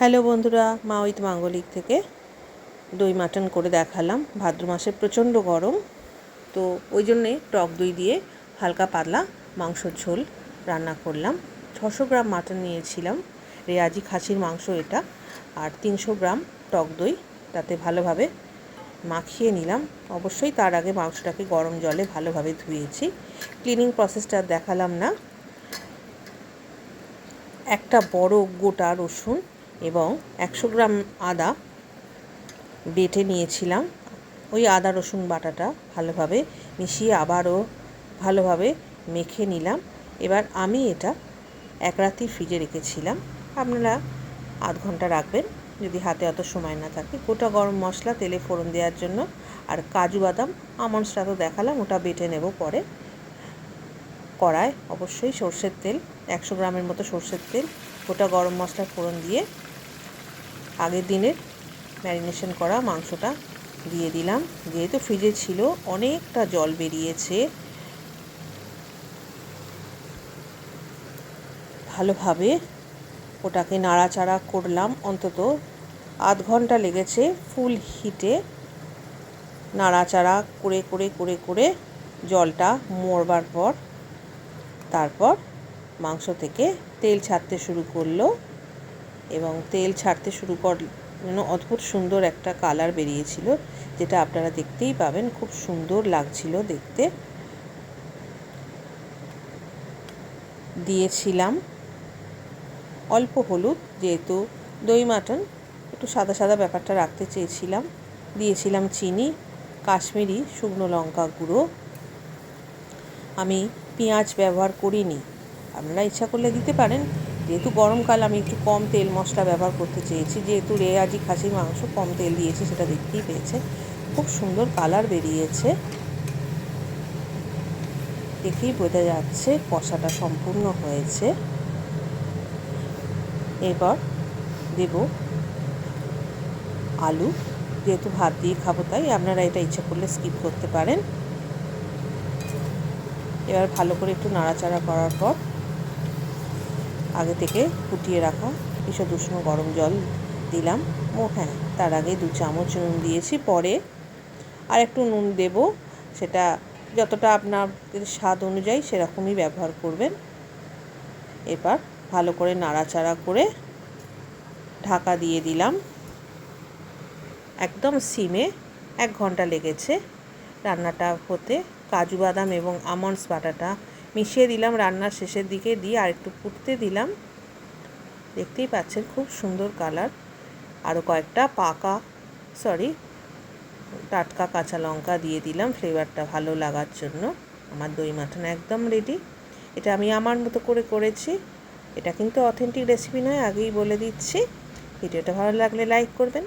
Hello বন্ধুরা, মা with মাঙ্গলিক থেকে দই মাটন করে দেখালাম। ভাদ্র মাসে প্রচণ্ড গরম, তো ওই জন্যে টক দই দিয়ে হালকা পাতলা মাংসর ঝোল রান্না করলাম। ছশো গ্রাম মাটন নিয়েছিলাম, রেয়াজি খাসির মাংস এটা, আর তিনশো গ্রাম টক দই তাতে ভালোভাবে মাখিয়ে নিলাম। অবশ্যই তার আগে মাংসটাকে গরম জলে ভালোভাবে ধুয়েছি। ক্লিনিং প্রসেসটা দেখালাম না। একটা বড় গোটা রসুন এবং একশো গ্রাম আদা বেটে নিয়েছিলাম। ওই আদা, রসুন বাটাটা ভালোভাবে মিশিয়ে আবারও ভালোভাবে মেখে নিলাম। এবার আমি এটা এক রাতি ফ্রিজে রেখেছিলাম। আপনারা আধ ঘণ্টা রাখবেন, যদি হাতে অত সময় না থাকে। গোটা গরম মশলা তেলে ফোড়ন দেওয়ার জন্য আর কাজু বাদাম আমন্ডসটা তো দেখালাম, ওটা বেটে নেব পরে। কড়ায় অবশ্যই সর্ষের তেল, একশো গ্রামের মতো সর্ষের তেল, গোটা গরম মশলা ফোড়ন দিয়ে আগের দিনের ম্যারিনেশন করা মাংসটা দিয়ে দিলাম। যেহেতু ফ্রিজে ছিল, অনেকটা জল বেরিয়েছে। ভালোভাবে ওটাকে নাড়াচাড়া করলাম। অন্তত আধ ঘণ্টা লেগেছে ফুল হিটে নাড়াচাড়া করে করে করে করে জলটা মরবার পর তারপর মাংস থেকে তেল ছাড়তে শুরু করল। এবং তেল ছাড়তে শুরু কর অদ্ভুত সুন্দর একটা কালার বেরিয়েছিল, যেটা আপনারা দেখতেই পাবেন। খুব সুন্দর লাগছিল দেখতে। দিয়েছিলাম অল্প হলুদ, যেহেতু দই মাটন, একটু সাদা সাদা ব্যাপারটা রাখতে চেয়েছিলাম। দিয়েছিলাম চিনি, কাশ্মীরি শুকনো লঙ্কা গুঁড়ো। আমি পেঁয়াজ ব্যবহার করিনি। আপনারা ইচ্ছা করলে দিতে পারেন। যেহেতু গরমকাল, আমি একটু কম তেল মশলা ব্যবহার করতে চেয়েছি। যেহেতু রেয়াজি খাসির মাংস কম তেল দিয়েছি, সেটা দেখতেই পেয়েছে। খুব সুন্দর কালার বেরিয়েছে। দেখেই বোঝা যাচ্ছে কষাটা সম্পূর্ণ হয়েছে। এবার দেব আলু। যেহেতু ভাত দিয়ে খাব তাই আপনারা এটা ইচ্ছা করলে স্কিপ করতে পারেন। এবার ভালো করে একটু নাড়াচাড়া করার পর আগে থেকে ফুটিয়ে রাখা। ঈষৎ উষ্ণ গরম জল দিলাম। ও হ্যাঁ তার আগে দু চামচ নুন দিয়েছি। পরে আর একটু নুন দেব। সেটা যতটা আপনাদের স্বাদ অনুযায়ী সেরকমই ব্যবহার করবেন। এবার ভালো করে নাড়াচাড়া করে ঢাকা দিয়ে দিলাম। একদম সিমে এক ঘণ্টা লেগেছে। রান্নাটা হতে কাজু বাদাম এবং আমন্ডস বাটাটা মিশিয়ে দিলাম রান্নার শেষের দিকে, দিয়ে আর একটু ফুটতে দিলাম। দেখতেই পাচ্ছেন খুব সুন্দর কালার। আরও কয়েকটা পাকা সরি টাটকা কাঁচা লঙ্কা দিয়ে দিলাম ফ্লেভারটা ভালো লাগার জন্য। আমার দই মাটন একদম রেডি এটা আমি আমার মতো করে করেছি। এটা কিন্তু অথেন্টিক রেসিপি নয়, আগেই বলে দিচ্ছি। ভিডিওটা ভালো লাগলে লাইক করবেন।